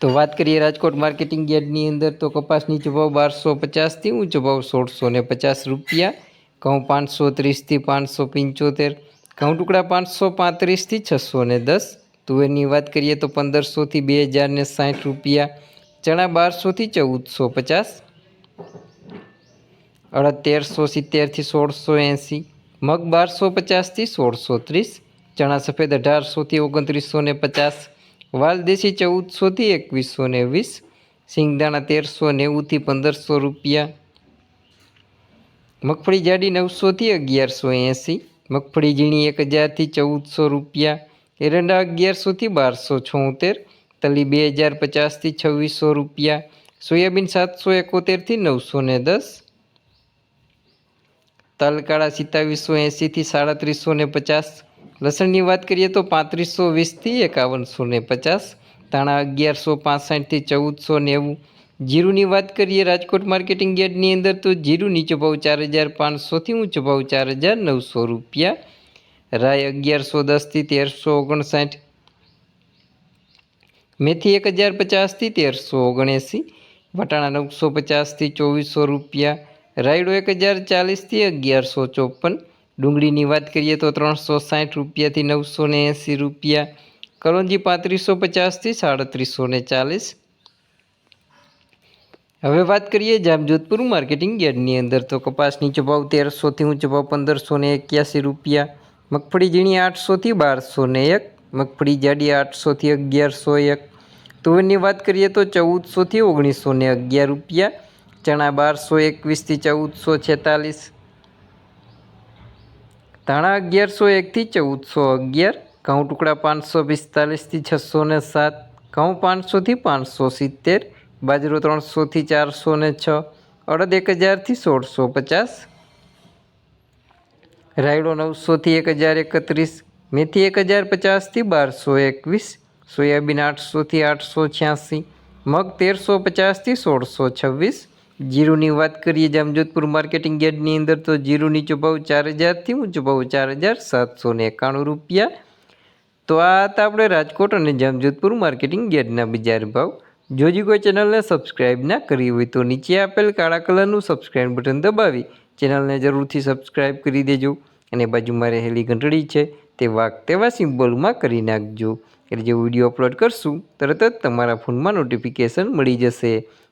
તો વાત કરીએ રાજકોટ માર્કેટિંગ યાર્ડની અંદર તો કપાસ નીચો ભાવ બારસો પચાસથી ઊંચો ભાવ સોળસો ને પચાસ રૂપિયા ઘઉં પાંચસો ત્રીસથી પાંચસો પંચોતેર ઘઉં ટુકડા પાંચસો પાંત્રીસથી છસો ને દસ તુવેરની વાત કરીએ તો પંદરસોથી બે હજાર ને સાઠ રૂપિયા ચણા બારસોથી ચૌદસો પચાસ અડદ તેરસો સિત્તેરથી સોળસો એંસી મગ બારસો પચાસથી સોળસો ત્રીસ ચણા સફેદ અઢારસોથી ઓગણત્રીસો ને પચાસ વાલ દેશી ચૌદસોથી એકવીસો ને વીસ, સિંગદાણા તેરસો નેવુંથી પંદરસો રૂપિયા, મગફળી જાડી નવસોથી અગિયારસો એંસી, મગફળી ઝીણી એક હજારથી ચૌદસો રૂપિયા, એરંડા અગિયારસોથી બારસો છોતેર, તલી બે હજાર પચાસથી છવ્વીસો રૂપિયા, સોયાબીન સાતસો એકોતેરથી નવસો ને દસ, તલકાળા સિત્તાવીસો એંસીથી સાડત્રીસો ને પચાસ લસણની વાત કરીએ તો પાંત્રીસો વીસથી એકાવનસો ને પચાસ, ધાણા અગિયારસો પાસઠથી ચૌદસો નેવું. જીરુની વાત કરીએ રાજકોટ માર્કેટિંગ યાર્ડની અંદર તો જીરું નીચો ભાવ ચાર હજાર પાંચસોથી ઊંચો ભાવ ચાર હજાર નવસો રૂપિયા. રાય અગિયારસો દસથી તેરસો ઓગણસાઠ. મેથી એક હજાર પચાસથી તેરસો ઓગણએંસી, વટાણા નવસો પચાસથી ચોવીસો રૂપિયા. રાયડો એક હજાર ચાલીસથી અગિયારસો ચોપન ડુંગળીની વાત કરીએ તો ત્રણસો સાઠ રૂપિયાથી નવસો ને એંસી રૂપિયા કરોંજી પાંત્રીસો પચાસથી સાડત્રીસો ને ચાલીસ. હવે વાત કરીએ જામજોધપુર માર્કેટિંગ યાર્ડની અંદર તો કપાસ નીચો ભાવ તેરસોથી ઊંચો ભાવ પંદરસો ને એક્યાસી રૂપિયા, મગફળી ઝીણી આઠસોથી બારસો ને એક, મગફળી જાડી આઠસોથી અગિયારસો એક. તુવેરની વાત કરીએ તો ચૌદસોથી ઓગણીસો ને અગિયાર રૂપિયા, ચણા બારસો એકવીસથી ચૌદસો છેતાલીસ. ધાણા અગિયારસો એકથી ચૌદસો અગિયાર, ઘઉં ટુકડા પાંચસો પિસ્તાલીસથી છસો ને સાત, ઘઉં પાંચસોથી પાંચસો સિત્તેર, બાજરો ત્રણસોથી ચારસો ને છ, અડદ એક હજારથી સોળસો પચાસ, રાયડો નવસોથી એક હજાર એકત્રીસ, મેથી એક હજાર પચાસથી બારસો એકવીસ, સોયાબીન આઠસોથી આઠસો છ્યાસી, મગ તેરસો પચાસથી સોળસો છવ્વીસ જીરુની વાત કરીએ જામજોધપુર માર્કેટિંગ યાર્ડની અંદર, તો જીરું નીચો ચાર હજારથી ઊંચો ભાવ ચાર હજાર સાતસો ને એકાણું રૂપિયા. તો આ હતા આપણે રાજકોટ અને જામજોધપુર માર્કેટિંગ યાર્ડના બજાર ભાવ. જો હજી કોઈ ચેનલને સબસ્ક્રાઈબ ના કરી હોય, તો નીચે આપેલ કાળા કલરનું સબસ્ક્રાઈબ બટન દબાવી ચેનલને જરૂરથી સબસ્ક્રાઈબ કરી દેજો. અને બાજુમાં રહેલી ઘંટડી છે, તે વાક તેવા સિમ્બોલમાં કરી નાખજો. એટલે જે વીડિયો અપલોડ કરશું, તરત જ તમારા ફોનમાં નોટિફિકેશન મળી જશે.